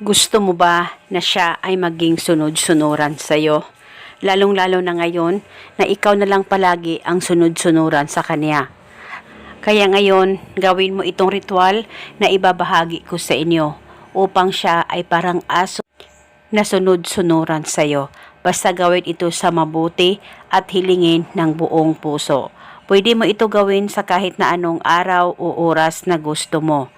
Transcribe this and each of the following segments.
Gusto mo ba na siya ay maging sunod-sunuran sa'yo? Lalong-lalo na ngayon na ikaw na lang palagi ang sunod-sunuran sa kanya. Kaya ngayon, gawin mo itong ritual na ibabahagi ko sa inyo upang siya ay parang aso na sunod-sunuran sa'yo. Basta gawin ito sa mabuti at hilingin ng buong puso. Pwede mo ito gawin sa kahit na anong araw o oras na gusto mo.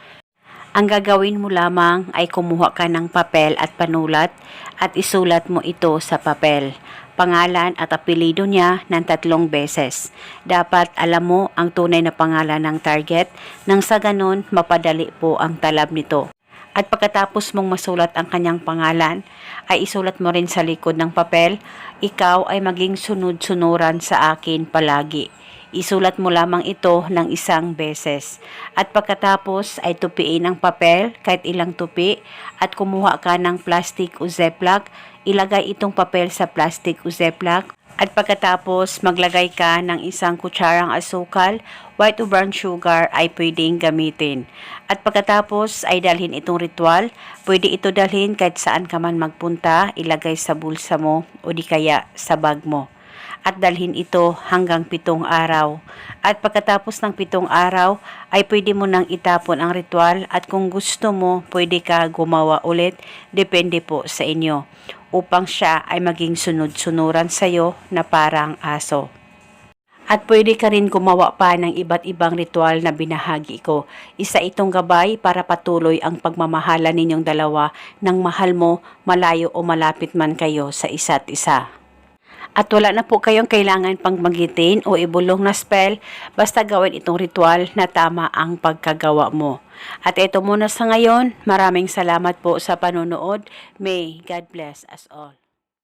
Ang gagawin mo lamang ay kumuha ka ng papel at panulat at isulat mo ito sa papel. Pangalan at apelido niya ng tatlong beses. Dapat alam mo ang tunay na pangalan ng target nang sa ganon mapadali po ang talab nito. At pagkatapos mong masulat ang kanyang pangalan, ay isulat mo rin sa likod ng papel, ikaw ay maging sunod-sunuran sa akin palagi. Isulat mo lamang ito ng isang beses. At pagkatapos ay tupiin ang papel kahit ilang tupi at kumuha ka ng plastic o ziplock. Ilagay itong papel sa plastic o ziplock at pagkatapos maglagay ka ng isang kutsarang asukal, white o brown sugar ay pwedeng gamitin. At pagkatapos ay dalhin itong ritual, pwede ito dalhin kahit saan ka man magpunta, ilagay sa bulsa mo o di kaya sa bag mo at dalhin ito hanggang pitong araw. At pagkatapos ng pitong araw, ay pwede mo nang itapon ang ritual at kung gusto mo, pwede ka gumawa ulit, depende po sa inyo, upang siya ay maging sunod-sunuran sa'yo na parang aso. At pwede ka rin gumawa pa ng iba't ibang ritual na binahagi ko. Isa itong gabay para patuloy ang pagmamahala ninyong dalawa ng mahal mo, malayo o malapit man kayo sa isa't isa. At wala na po kayong kailangan pang magitin o ibulong na spell, basta gawin itong ritual na tama ang pagkagawa mo. At ito muna sa ngayon, maraming salamat po sa panonood. May God bless us all.